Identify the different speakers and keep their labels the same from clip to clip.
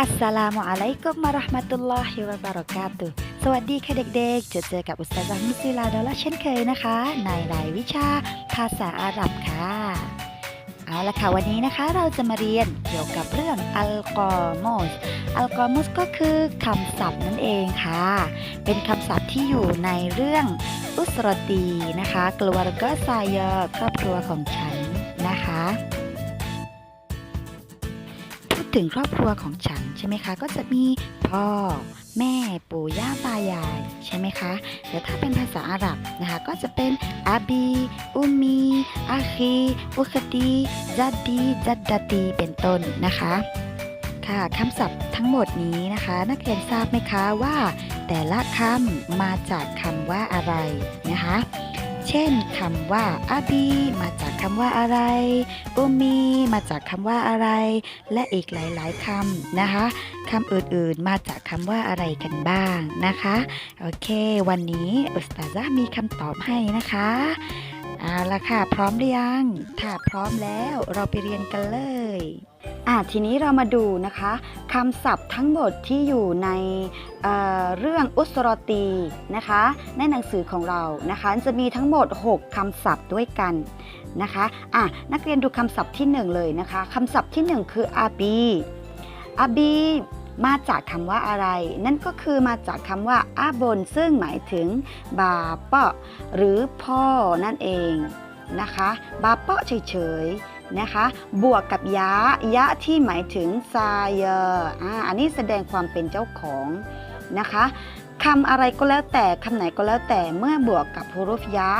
Speaker 1: อัสสลามุอะลัยกุมมะราะห์มะตุลลอฮิวะบะเราะกาตุสวัสดีค่ะเด็กๆเจอเจอกับอุสตาซะห์มุสลิลาดอลลาเช่นเคยนะคะ ในรายวิชาภาษาอาหรับค่ะ เอาละค่ะวันนี้นะคะเราจะมาเรียนเกี่ยวกับเรื่องอัลกอมอสอัลกอมอสก็คือคำศัพท์นั่นเองค่ะ เป็นคำศัพท์ที่อยู่ในเรื่องอุสรตีนะคะกลัวก็ซายอครอบครัวของฉันนะคะ ถึงครอบครัวของฉันใช่ไหมคะ ก็จะมีพ่อ แม่ปู่ย่าตายายใช่ไหมคะแล้วถ้าเป็นภาษาอาหรับนะคะ ก็จะเป็นอาบีอุมมีอาคีอุคตีจัดดีจัดดาตีเป็นต้นนะคะค่ะคำศัพท์ทั้งหมดนี้นะคะ นักเรียนทราบไหมคะว่า แต่ละคำมาจากคำว่าอะไรนะคะ เช่นคำว่าอาบีมาจากคำว่าอะไรอุมีมาจากคำว่าอะไร และอีกหลายๆคำนะคะคำอื่นๆมาจากคำว่าอะไรกันบ้างนะคะโอเค วันนี้อุสตาซะห์มีคำตอบให้นะคะเอาละค่ะ พร้อมหรือยัง ถ้าพร้อมแล้วเราไปเรียนกันเลย อะทีนี้เรามาดูนะคะคำศัพท์ทั้งหมดที่อยู่ในเเรื่องอุสรตีนะคะในหนังสือของเรานะคะจะมีทั้งหมด 6คำศัพท์ด้วยกันนะคะอะนักเรียนดูคำศัพท์ที่ 1 เลยนะคะคำศัพท์ที่ 1 คืออาบีอาบีมาจากคำว่าอะไร นั่นก็คือมาจากคำว่าอาบน ซึ่งหมายถึงบาเปาะหรือพ่อนั่นเองนะคะ บาเปาะเฉยๆ นะคะ บวกกับยะยะที่หมายถึงซาเยอร์อ่าอันนี้แสดงความเป็นเจ้าของนะคะคำอะไรก็แล้วแต่คำไหนก็แล้วแต่เมื่อบวกกับฮุรุฟยะ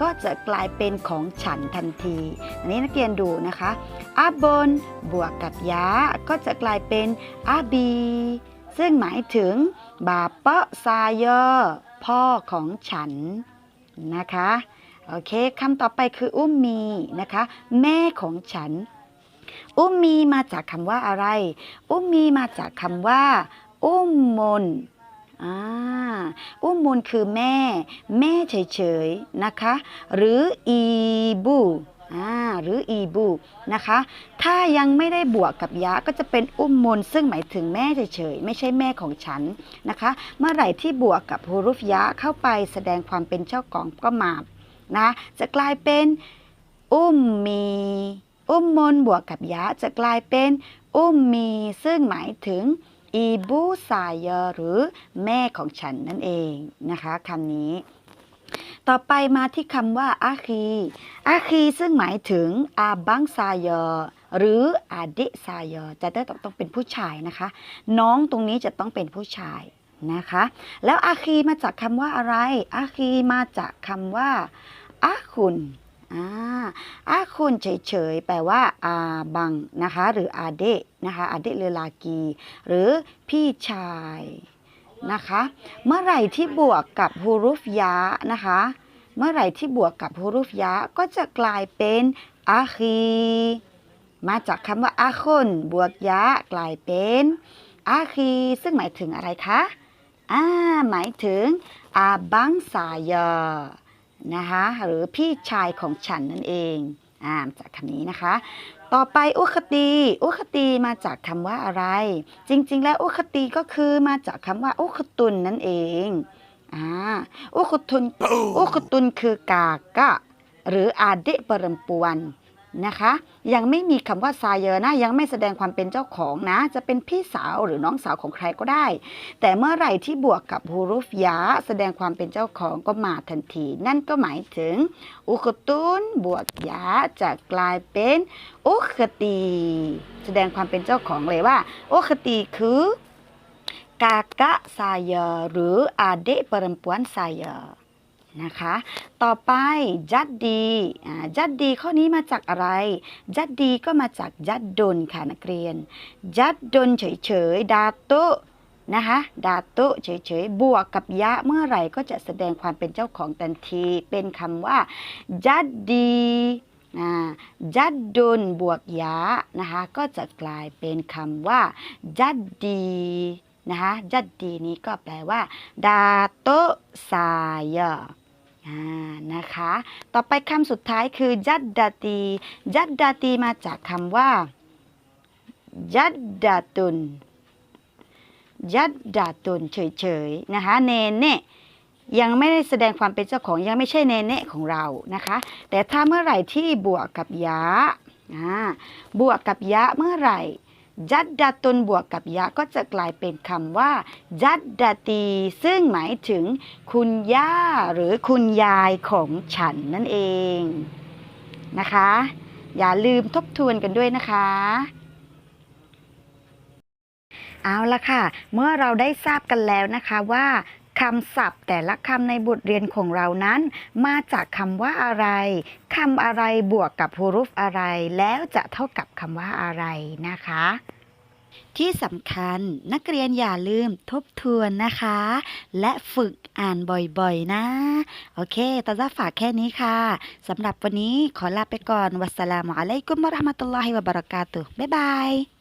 Speaker 1: ก็จะกลายเป็นของฉันทันที อันนี้นักเรียนดูนะคะอาบนบวกกับยะก็จะกลายเป็นอาบี ซึ่งหมายถึงบาเปะซาเยอร์พ่อของฉันนะคะ โอเคคำต่อไปคืออุ้มมีนะคะ แม่ของฉัน อุ้มมีมาจากคำว่าอะไร อุ้มมีมาจากคำว่า อุ้มมนอ่าอุ้มมนคือแม่ แม่เฉยๆนะคะ หรืออีบูอ่าหรืออีบูนะคะ ถ้ายังไม่ได้บวกกับยะก็จะเป็นอุ้มมนซึ่งหมายถึงแม่เฉยๆไม่ใช่แม่ของฉันนะคะ เมื่อไหร่ที่บวกกับฮุรุฟยะเข้าไปแสดงความเป็นเจ้าของก็มา นะ จะกลายเป็นอุ้มมี อุ้มมนบวกกับยะจะกลายเป็นอุ้มมี ซึ่งหมายถึงอีบูซายหรือแม่ของฉันนั่นเองนะคะคำนี้ ต่อไปมาที่คำว่าอาคีอาคีซึ่งหมายถึงอาบังซายหรืออาดิซายจะได้ต้องเป็นผู้ชายนะคะ น้องตรงนี้จะต้องเป็นผู้ชาย นะคะ แล้วอาคีมาจากคำว่าอะไร อาคีมาจากคำว่าอาคุณอาอาคุณเฉยๆ แปลว่าอาบังนะคะ หรืออาเดะนะคะ อาเดะเรือลากี หรือพี่ชายนะคะ เมื่อไหร่ที่บวกกับฮูรุฟยะนะคะ เมื่อไหร่ที่บวกกับฮูรุฟยะก็จะกลายเป็นอาคีมาจากคำว่าอาคนบวกยะกลายเป็นอาคีซึ่งหมายถึงอะไรคะ อ่าหมายถึงอาบังสายอนะคะหรือพี่ชายของฉันนั่นเองอ่าจากคำนี้นะคะ ต่อไปอุคตีอุคตีมาจากคำว่าอะไร จริง ๆ แล้วอุคตีก็คือมาจากคำว่าอุคตุนนั่นเองอ่าอุคตุนอุคตุนคือกากะ หรืออาเดะปรมปวน นะคะ ยังไม่มีคำว่าซาเยอร์นะยังไม่แสดงความเป็นเจ้าของนะ จะเป็นพี่สาวหรือน้องสาวของใครก็ได้ แต่เมื่อไหร่ที่บวกกับฮูรุฟยะแสดงความเป็นเจ้าของก็มาทันที นั่นก็หมายถึงอุคตุนบวกยะจะกลายเป็นอุคตีแสดงความเป็นเจ้าของเลยว่าอุคตีคือกากะซาเยอร์หรืออาเดะปรมปวนซาเยอร์ นะคะ ต่อไปจัดดีจัดดีข้อนี้มาจากอะไร จัดดีก็มาจากจัดดนค่ะนักเรียน จัดดนเฉยๆ ดาโตะนะคะดาโตะเฉยๆ บวกกับยะเมื่อไหร่ก็จะแสดงความเป็นเจ้าของทันที เป็นคำว่าจัดดีจัดดนบวกยะนะคะก็จะกลายเป็นคำว่าจัดดี นะคะจัดดีนี้ก็แปลว่าดาโตซายนะคะ ต่อไปคำสุดท้ายคือจัดดาตีจัดดาตีมาจากคำว่าจัดดาตุนยัดดาตุนเฉยๆนะคะเนเน่ยังไม่ได้แสดงความเป็นเจ้าของยังไม่ใช่เนเน่ของเรานะคะ แต่ถ้าเมื่อไหร่ที่บวกกับยะบวกกับยะเมื่อไหร่ จัดดาตุนบวกกับยะก็จะกลายเป็นคำว่าจัดดาตี ซึ่งหมายถึงคุณย่าหรือคุณยายของฉันนั่นเองนะคะ อย่าลืมทบทวนกันด้วยนะคะเอาละค่ะ เมื่อเราได้ทราบกันแล้วนะคะว่า คำศัพท์แต่ละคำในบทเรียนของเรานั้น มาจากคำว่าอะไรคำอะไรบวกกับฮูรุฟอะไร แล้วจะเท่ากับคำว่าอะไรนะคะที่สำคัญนักเรียนอย่าลืมทบทวนนะคะ และฝึกอ่านบ่อยๆนะ โอเคตาจะฝากแค่นี้ค่ะสำหรับวันนี้ขอลาไปก่อนวัสสลามุอะลัยกุมวะราะห์มะตุลลอฮิวะบะเราะกาตุฮ์บ๊ายบาย